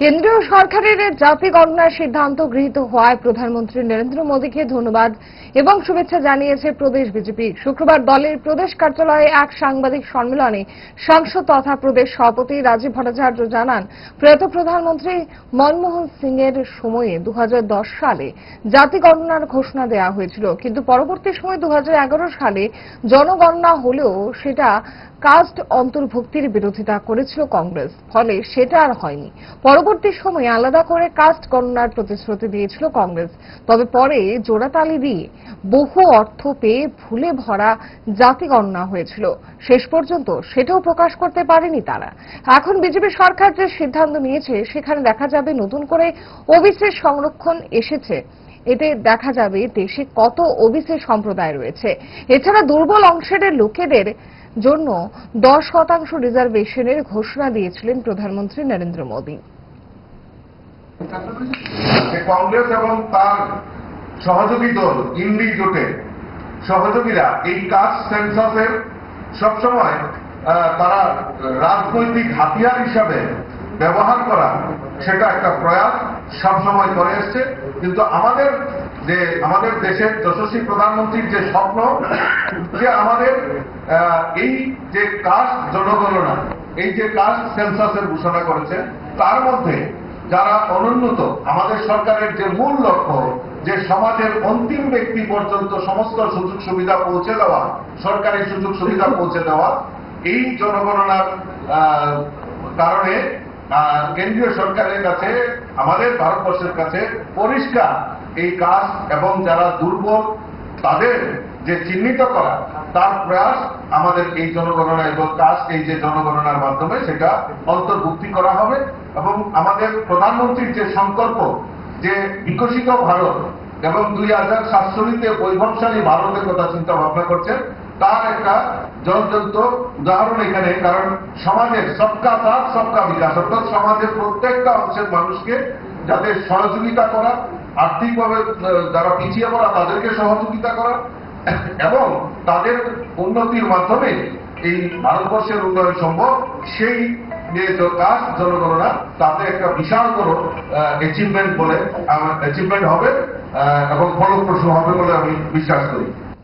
কেন্দ্রীয় সরকারের জাতি গণনার সিদ্ধান্ত গৃহীত হওয়ায় প্রধানমন্ত্রী নরেন্দ্র মোদীকে ধন্যবাদ এবং শুভেচ্ছা জানিয়েছে প্রদেশ বিজেপি। শুক্রবার দলের প্রদেশ কার্যালয়ে এক সাংবাদিক সম্মেলনে সাংসদ তথা প্রদেশ সভাপতি রাজীব ভট্টাচার্য জানান, প্রয়াত প্রধানমন্ত্রী মনমোহন সিং এর সময়ে দু হাজার দশ সালে জাতি গণনার ঘোষণা দেওয়া হয়েছিল। কিন্তু পরবর্তী সময় দু হাজার এগারো সালে জনগণনা হলেও সেটা কাস্ট অন্তর্ভুক্তির বিরোধিতা করেছিল কংগ্রেস, ফলে সেটা আর হয়নি। পরবর্তী সময়ে আলাদা করে কাস্ট গণনার প্রতিশ্রুতি দিয়েছিল কংগ্রেস, তবে পরে জোড়াতালি দিয়ে বহু অর্থ পেয়ে ভুলে ভরা জাতি গণনা হয়েছিল। শেষ পর্যন্ত সেটাও প্রকাশ করতে পারেনি তারা। এখন বিজেপি সরকার যে সিদ্ধান্ত নিয়েছে, সেখানে দেখা যাবে নতুন করে ওবিসির সংরক্ষণ এসেছে। এতে দেখা যাবে দেশে কত ওবিসি সম্প্রদায় রয়েছে। এছাড়া দুর্বল অংশের লোকেদের জন্য দশ শতাংশ রিজার্ভেশনের ঘোষণা দিয়েছিলেন প্রধানমন্ত্রী নরেন্দ্র মোদী। কংগ্রেস এবং তার সহযোগী দল ইন্ডি জোটের সহযোগীরা এই কাস্ট সেন্সাসের সবসময় তারা রাজনৈতিক হাতিয়ার হিসাবে ব্যবহার করা, সেটা একটা প্রয়াস সবসময় করে এসছে। কিন্তু আমাদের যে, আমাদের দেশের যশস্বী প্রধানমন্ত্রীর যে স্বপ্ন, যে আমাদের এই যে কাস্ট জনগণনা, এই যে কাস্ট সেন্সাসের ঘোষণা করেছে, তার মধ্যে যারা অনুন্নত, আমাদের সরকারের যে মূল লক্ষ্য, যে সমাজের অন্তিম ব্যক্তি পর্যন্ত সমস্ত সুযোগ সুবিধা পৌঁছে দেওয়া, সরকারি সুযোগ সুবিধা পৌঁছে দেওয়া, এই জনগণনার কারণে কেন্দ্রীয় সরকারের কাছে, আমাদের ভারতবর্ষের কাছে পরিষ্কার এই কাজ এবং যারা দুর্বল, তাদের যে চিহ্নিত করা, তার প্রয়াস আমাদের এই জনগণনা এবং কাজ এই যে জনগণনার মাধ্যমে সেটা অন্তর্ভুক্তি করা হবে এবং আমাদের প্রধানমন্ত্রীর যে সংকল্প, যে বিকশিত ভারত এবং দুই হাজার সাতচল্লিশে বৈভবশালী ভারতের কথা চিন্তা ভাবনা করছেন তার একটা জলজন্ত উদাহরণ এখানে, কারণ সমাজের সবকা সাথ, সবকা বিকাশ, অর্থাৎ সমাজের প্রত্যেকটা অংশের মানুষকে যাতে সহযোগিতা করা, আর্থিকভাবে যারা পিছিয়ে পড়া, তাদেরকে সহযোগিতা করা, এবং তাদের উন্নতির মাধ্যমে এই ভারতবর্ষের উন্নয়ন সম্ভব, সেই কাজ জনগণনা তাতে একটা বিশাল বড় অ্যাচিভমেন্ট বলে অ্যাচিভমেন্ট হবে এবং ফলপ্রসূ হবে বলে আমি বিশ্বাস করি।